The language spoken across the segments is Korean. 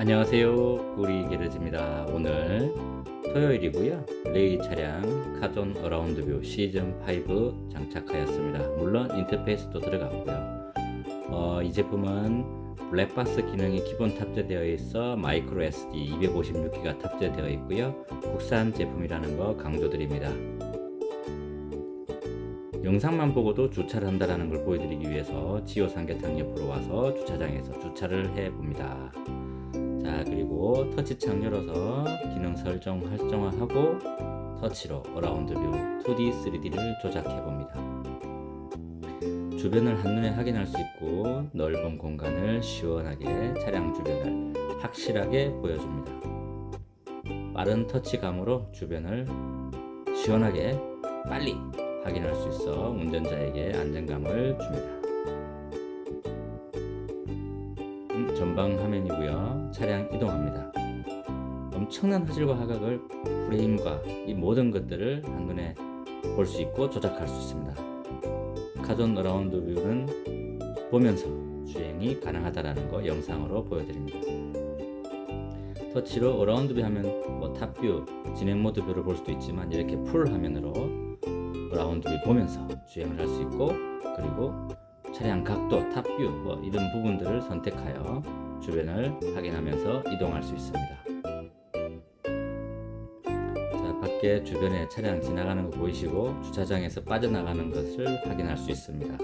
안녕하세요. 구리 게르즈입니다. 오늘 토요일이고요. 레이 차량 카존 어라운드 뷰 시즌 5 장착하였습니다. 물론 인터페이스도 들어갔고요. 어, 이 제품은 블랙박스 기능이 기본 탑재되어 있어 마이크로 SD 256기가 탑재되어 있고요. 국산 제품이라는 거 강조드립니다. 영상만 보고도 주차를 한다는 걸 보여드리기 위해서 지오 삼계탕 옆으로 와서 주차장에서 주차를 해 봅니다. 자 그리고 터치창 열어서 기능 설정 활성화하고 터치로 어라운드 뷰 2D, 3D를 조작해 봅니다. 주변을 한눈에 확인할 수 있고 넓은 공간을 시원하게 차량 주변을 확실하게 보여줍니다. 빠른 터치감으로 주변을 시원하게 빨리 확인할 수 있어 운전자에게 안정감을 줍니다. 전방 화면이고요. 차량 이동합니다. 엄청난 화질과 화각을 프레임과 이 모든 것들을 한눈에 볼 수 있고 조작할 수 있습니다. 카존 어라운드 뷰는 보면서 주행이 가능하다는 거 영상으로 보여드립니다. 터치로 어라운드 뷰 하면 뭐 탑뷰, 진행 모드 뷰를 볼 수도 있지만 이렇게 풀 화면으로 어라운드 뷰 보면서 주행을 할 수 있고 그리고 차량 각도, 탑뷰 뭐 이런 부분들을 선택하여 주변을 확인하면서 이동할 수 있습니다. 자, 밖에 주변에 차량 지나가는 거 보이시고 주차장에서 빠져나가는 것을 확인할 수 있습니다.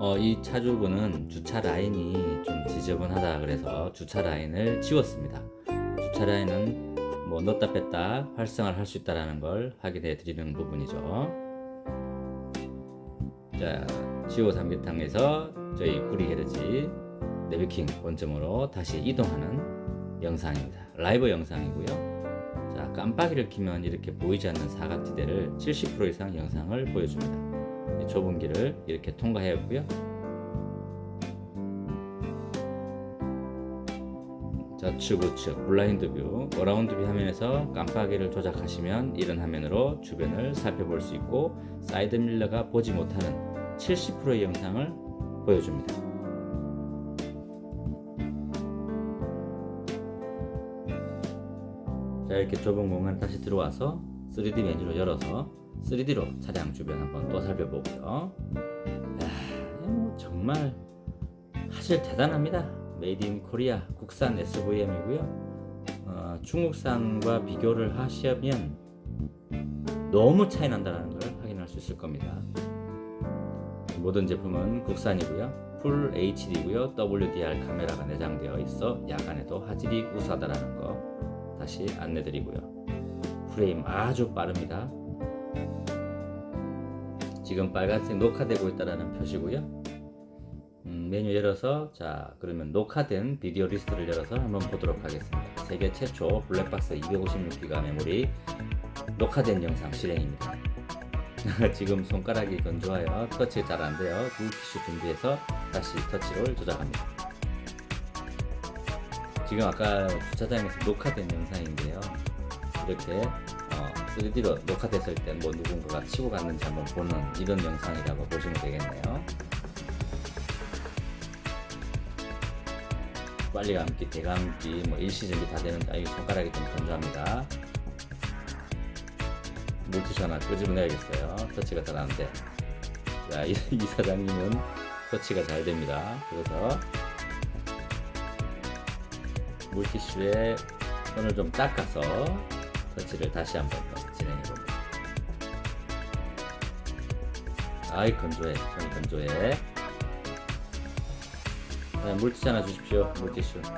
어, 이 차주분은 주차 라인이 좀 지저분하다 그래서 주차 라인을 지웠습니다. 주차 라인은 뭐 넣었다 뺐다 활성화를 할 수 있다는 걸 확인해 드리는 부분이죠. 자, 지오 삼계탕에서 저희 구리 게르지 네비킹 원점으로 다시 이동하는 영상입니다. 라이브 영상이고요. 자, 깜빡이를 키면 이렇게 보이지 않는 사각지대를 70% 이상 영상을 보여줍니다. 이 좁은 길을 이렇게 통과해왔고요. 좌측 우측 블라인드 뷰 어라운드 뷰 화면에서 깜빡이를 조작하시면 이런 화면으로 주변을 살펴볼 수 있고 사이드 밀러가 보지 못하는 70%의 영상을 보여줍니다. 자 이렇게 좁은 공간 다시 들어와서 3D 메뉴를 열어서 3D로 차량 주변 한번 또 살펴보고요. 야, 뭐 정말 사실 대단합니다. 메이드 인 코리아 국산 SVM이고요. 어, 중국산과 비교를 하시면 너무 차이 난다는 걸 확인할 수 있을 겁니다. 모든 제품은 국산이고요. 풀 HD고요. WDR 카메라가 내장되어 있어 야간에도 화질이 우수하다는 거 다시 안내드리고요. 프레임 아주 빠릅니다. 지금 빨간색 녹화되고 있다는 표시고요. 음, 메뉴 열어서 자 그러면 녹화된 비디오 리스트를 열어서 한번 보도록 하겠습니다. 세계 최초 블랙박스 256기가 메모리 녹화된 영상 실행입니다. 지금 손가락이 건조하여 터치 잘 안 돼요. 두 키슈 준비해서 다시 터치를 조작합니다. 지금 아까 주차장에서 녹화된 영상인데요. 이렇게 어, 3D로 녹화됐을 때 뭐 누군가가 치고 갔는지 한번 보는 이런 영상이라고 보시면 되겠네요. 빨리 감기, 대감기, 뭐 일시 준비 다 되는데 아, 이 손가락이 좀 건조합니다. 물티슈 하나 끄집어내야겠어요. 터치가 잘 안 돼. 자, 이, 이 사장님은 터치가 잘 됩니다. 그래서 물티슈에 손을 좀 닦아서 터치를 다시 한번 더 진행해 봅니다. 아이 건조해, 손이 건조해. 자, 물티슈 하나 주십시오. 물티슈. 자,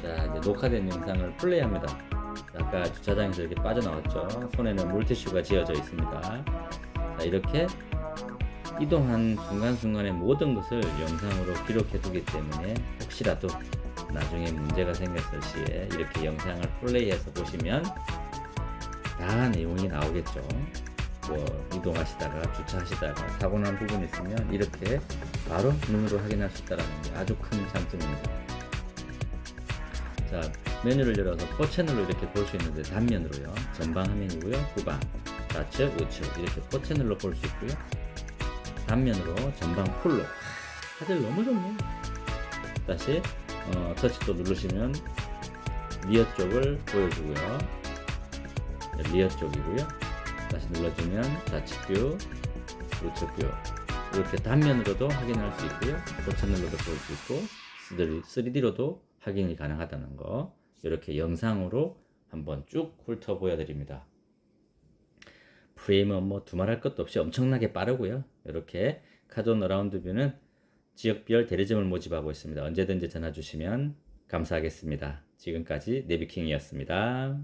이제 녹화된 영상을 플레이합니다. 아까 주차장에서 이렇게 빠져나왔죠. 손에는 물티슈가 지어져 있습니다. 자, 이렇게 이동한 순간순간의 모든 것을 영상으로 기록해 두기 때문에 혹시라도 나중에 문제가 생겼을 시에 이렇게 영상을 플레이해서 보시면 다 내용이 나오겠죠. 뭐 이동하시다가 주차하시다가 사고 난 부분이 있으면 이렇게 바로 눈으로 확인할 수 있다는 게 아주 큰 장점입니다. 자 메뉴를 열어서 포 채널로 이렇게 볼 수 있는데 단면으로요. 전방 화면이고요. 후방, 좌측, 우측 이렇게 포 채널로 볼 수 있고요. 단면으로 전방 풀로 사실 너무 좋네요. 다시 어, 터치 또 누르시면 리어 쪽을 보여주고요. 네, 리어 쪽이고요. 다시 눌러주면 좌측 뷰, 우측 뷰 이렇게 단면으로도 확인할 수 있고요. 고천으로도 볼 수 있고 3D로도 확인이 가능하다는 거 이렇게 영상으로 한번 쭉 훑어 보여드립니다. 프레임은 뭐 두말할 것도 없이 엄청나게 빠르고요. 이렇게 카존 어라운드 뷰는 지역별 대리점을 모집하고 있습니다. 언제든지 전화 주시면 감사하겠습니다. 지금까지 네비킹이었습니다.